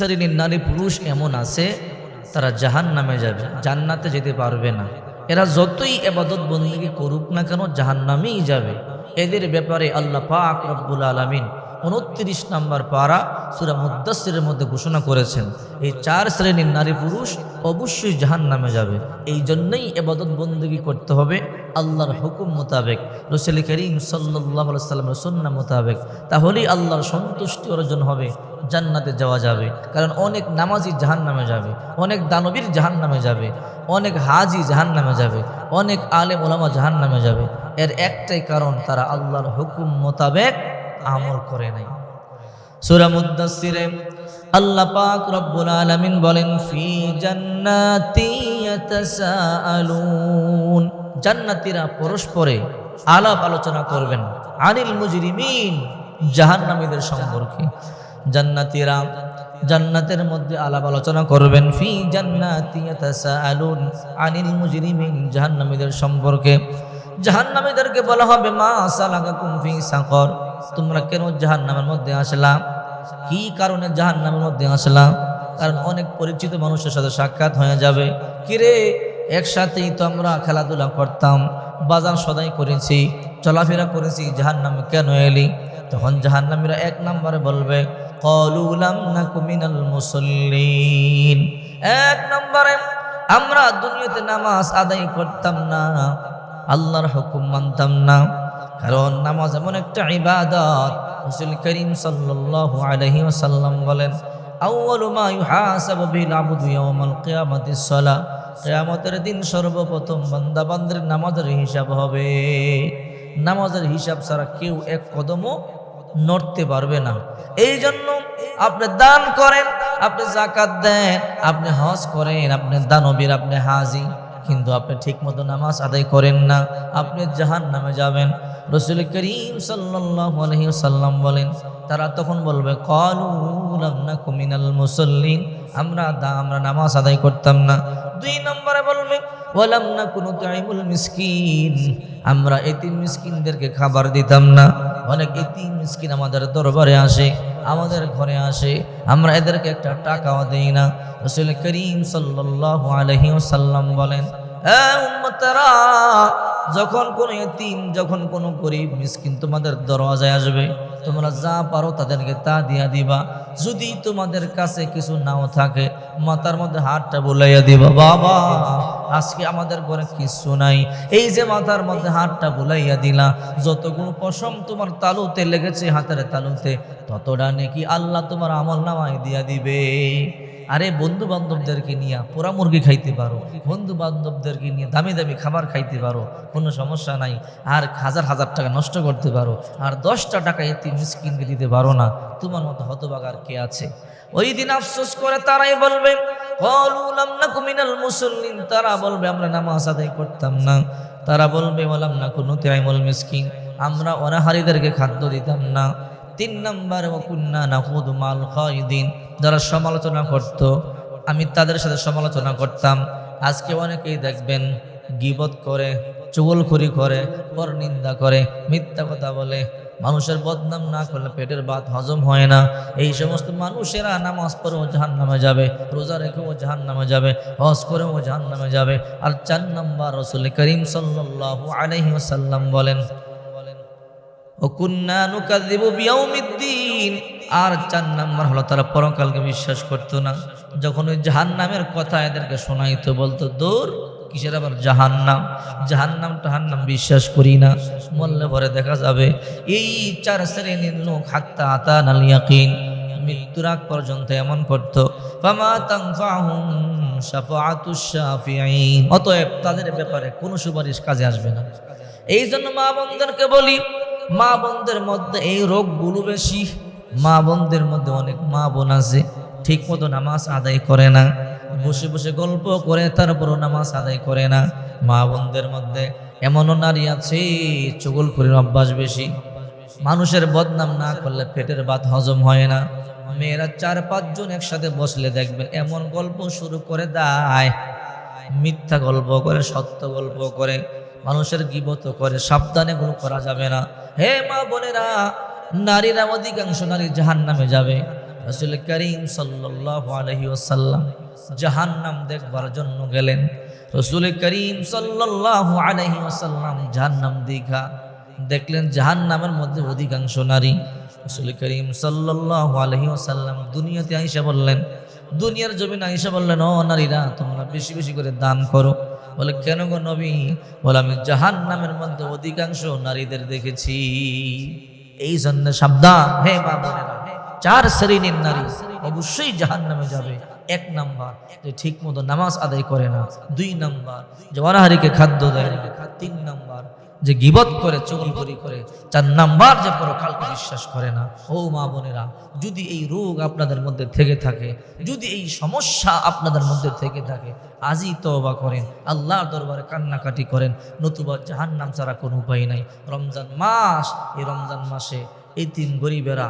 শ্রেণির নারী পুরুষ এমন আছে, তারা জাহান নামে যাবে, জান্নাতে যেতে পারবে না। এরা যতই এবাদত বন্দী করুক না কেন জাহান নামেই যাবে। এদের ব্যাপারে আল্লাহ পাক রব্বুল আলমিন উনত্রিশ নম্বর পারা সুরা মুদাসিরের মধ্যে ঘোষণা করেছেন, এই চার শ্রেণির নারী পুরুষ অবশ্যই জাহান নামে যাবে। এই জন্যই এবাদত বন্দী করতে হবে আল্লাহর হুকুম মোতাবেক, রসুল করিম সাল্লাহ সাল্লামের সন্না মোতাবেক। তাহলেই আল্লাহর সন্তুষ্টি অর্জন হবে। জান্নাতে যাওয়া যাবে। কারণ অনেক নামাজি জাহান নামে যাবে, অনেক দানবীর জাহান নামে যাবে, অনেক হাজি জাহান নামে যাবে, অনেক আলেম ওলামা জাহান নামে যাবে। এর একটাই কারণ, তারা আল্লাহর হুকুম মোতাবেক আমল করে নাই। সূরা মুদাসসিরে আল্লাহ পাক রব্বুল আলামিন বলেন, ফি জান্নাতি ইয়াতাসাআলুন। জান্নাতীরা পরস্পরে আলাপ আলোচনা করবেন, আনিল মুজরিমিন, জাহান্নামীদের সম্পর্কে। জান্নাতীরা জান্নাতের মধ্যে আলাপ আলোচনা করবেন। ফি জান্নাতি ইয়াতাসাআলুন আনিল মুজরিমিন, জাহান্নামীদের সম্পর্কে। জাহান্নামীদেরকে বলা হবে, মা সালাকাকুম ফি সাকর। তোমরা কেন জাহান্নামের মধ্যে আসলাম কি কারণে জাহান্নামের মধ্যে আসলাম কারণ অনেক পরিচিত মানুষের সাথে সাক্ষাৎ হয়ে যাবে। কিরে, একসাথেই তো আমরা খেলাধুলা করতাম, বাজার সদাই করেছি, চলাফেরা করেছি, জাহান্নামে কেন এলি? তখন জাহান্নামীরা এক নম্বরে বলবে কলুলাম না কুমিনাল মুসল্লিন এক নম্বরে, আমরা দুনিয়াতে নামাজ আদায় করতাম না, আল্লাহর হুকুম মানতাম না, কারণ নামাজ এমন একটা ইবাদত, রসুল করিম সাল্লাল্লাহু আলাইহি ওয়াসাল্লাম বলেন, আউয়ালু মা ইউহাসাবু বিল আবদু ইয়াউমাল কিয়ামাতিস সালাহ কিয়ামতের দিন সর্বপ্রথম বান্দা বান্দার নামাজের হিসাব হবে। নামাজের হিসাব ছাড়া কেউ এক কদমও নড়তে পারবে না। এই জন্য আপনি দান করেন, আপনি জাকাত দেন, আপনি হজ করেন, আপনি দানবীর, আপনি হাজি, কিন্তু আপনি ঠিক মতো নামাজ আদায় করেন না, আপনি জাহান নামে যাবেন। রসুল করিম সাল্লাম বলেন, তারা তখন বলবে মুসল্লিন। আমরা দা, আমরা নামাজ আদায় করতাম না। দুই নম্বরে বলবে বললাম না কোনো মিসকিন। আমরা এতিম মিসকিনদেরকে খাবার দিতাম না। অনেক এতিম মিসকিন আমাদের দরবারে আসে, আমাদের ঘরে আসে, আমরা এদেরকে একটা টাকাও দিই না। রসুল করিম সাল্লাল্লাহু আলাইহি বলেন যখন কোনো এতিম, যখন কোনো গরিব মিসকিন তোমাদের দরওয়াজায় আসবে, তোমরা যা পারো তাদেরকে তা দিয়া দিবা। যদি তোমাদের কাছে কিছু নাও থাকে, মাথার মধ্যে হাতটা বুলাইয়া দিবা, বাবা। আজকে আমাদের ঘরে কিছু নাই। এই যে মাথার মধ্যে হাতটা বুলাইয়া দিলা যতগুলো পশম তোমার তালুতে লেগেছে হাতের তালুতে, ততটা নাকি আল্লাহ তোমার আমল নামায় দিয়া দিবে। আরে বন্ধু বান্ধবদেরকে নিয়ে পোড়া মুরগি খাইতে পারো বন্ধু বান্ধবদেরকে নিয়ে দামি দামি খাবার খাইতে পারো, কোনো সমস্যা নাই। আর হাজার হাজার টাকা নষ্ট করতে পারো, আর দশটা টাকা এতে মিসকিনকে দিতে পারো না। তোমার মতো হতবাগার কে আছে? ওই দিন আফসোস করে তারাই বলবে কলুলাম না কুমিনাল মুসল্লিন তারা বলবে, আমরা নামাজ আদায় করতাম না। তারা বলবে বললাম না কোনো তেমল মিসকিন। আমরা অনাহারীদেরকে খাদ্য দিতাম না। তিন নম্বর ওকুন্না নাকুদ মাল খাইদিন যারা সমালোচনা করত, আমি তাদের সাথে সমালোচনা করতাম। আজকে অনেকেই দেখবেন, গিবত করে চুগলখুরি করে পর নিন্দা করে, মিথ্যা কথা বলে মানুষের বদনাম না করলে পেটের ভাত হজম হয় না। এই সমস্ত মানুষেরা নামাজ পড়েও জাহান নামে যাবে, রোজা রেখেও জাহান নামে যাবে, হজ করেও জাহান নামে যাবে। আর চার নম্বর রসুল করিম সাল্লাহ আলহি সাল্লাম বলেন আর চার নাম্বার হলো, তারা পরকালকে বিশ্বাস করতো না। যখন ওই জাহান নামের কথা এদেরকে শোনাইতো, বলতো, দূর কিসের আবার জাহান নাম জাহান নাম টাহান নাম বিশ্বাস করি না। মল্লে ভরে দেখা যাবে, এই চার শ্রেণির লোক হাত্তা আতা নালিয়াকিন মৃত্যুর আগ পর্যন্ত এমন করতো অতএব তাদের ব্যাপারে কোনো সুপারিশ কাজে আসবে না। এই জন্য মা বোনদেরকে বলি, মা বোনদের মধ্যে এই রোগগুলো বেশি, মা বোনদের মধ্যে অনেক মা বোন আছে, ঠিক মতো নামাজ আদায় করে না। বসে বসে গল্প করে, তারপরও নামাজ আদায় করে না। মা বোনদের মধ্যে এমনও নারী আছে, চগল করে অভ্যাস বেশি। মানুষের বদনাম না করলে পেটের ভাত হজম হয় না। মেয়েরা চার পাঁচজন একসাথে বসলে দেখবেন এমন গল্প শুরু করে দেয়। মিথ্যা গল্প করে, সত্য গল্প করে, মানুষের গিবত করে, সাবধানে গুলো করা যাবে না। হে মা বোনেরা, নারীরা অধিকাংশ নারী জাহান নামে যাবে। রসুল করিম সাল্লাল্লাহু আলাইহি ওয়াসাল্লাম জাহান্নাম দেখবার জন্য গেলেন। রসুল করিম সাল্লাল্লাহু আলাইহি ওয়াসাল্লাম জাহান্নাম দীঘা দেখলেন জাহান্নামের মধ্যে অধিকাংশ নারী। রসুল করিম সাল্লাল্লাহু আলাইহি ওয়াসাল্লাম দুনিয়াতে আইসা বললেন, দুনিয়ার জমিন আইসা বললেন, ও নারীরা, তোমরা বেশি বেশি করে দান করো। বলে, কেন গো নবী? বলে, আমি জাহান নামের মধ্যে অধিকাংশ নারীদের দেখেছি। এই জন্য সাবধান, হে মা বোনেরা চার শ্রেণির নারী অবশ্যই জাহান নামে যাবে। এক নাম্বার, যে ঠিক মতো নামাজ আদায় করে না। দুই নাম্বার, যে অনাহারিকে খাদ্য দেয় তিন নাম্বার, যে গিবত করে চুগলখড়ি করে। চার নাম্বার, যে পরকালকে বিশ্বাস করে না। ও মা বোনেরা, যদি এই রোগ আপনাদের মধ্যে থেকে থাকে, যদি এই সমস্যা আপনাদের মধ্যে থেকে থাকে, আজই তওবা করেন। আল্লাহর দরবারে কান্নাকাটি করেন। নতুবা জাহান্নাম ছাড়া কোনো উপায় নাই। রমজান মাস, এই রমজান মাসে এই তিন গরিবেরা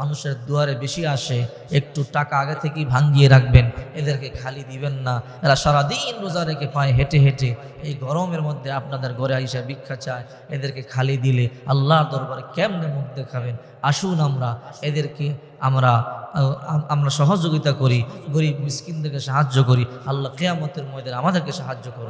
মানুষের দুয়ারে বেশি আসে, একটু টাকা আগে থেকেই ভাঙ্গিয়ে রাখবেন, এদেরকে খালি দিবেন না। এরা সারাদিন রোজা রেখে পায় হেঁটে হেঁটে এই গরমের মধ্যে আপনাদের ঘরে আইসা ভিক্ষা চায়, এদেরকে খালি দিলে আল্লাহর দরবারে কেমনে মুখ দেখাবেন? আসুন আমরা, এদেরকে আমরা আমরা সহযোগিতা করি, গরিব মিসকিনদেরকে সাহায্য করি, আল্লাহ কেয়ামতের মধ্যে আমাদেরকে সাহায্য করুন।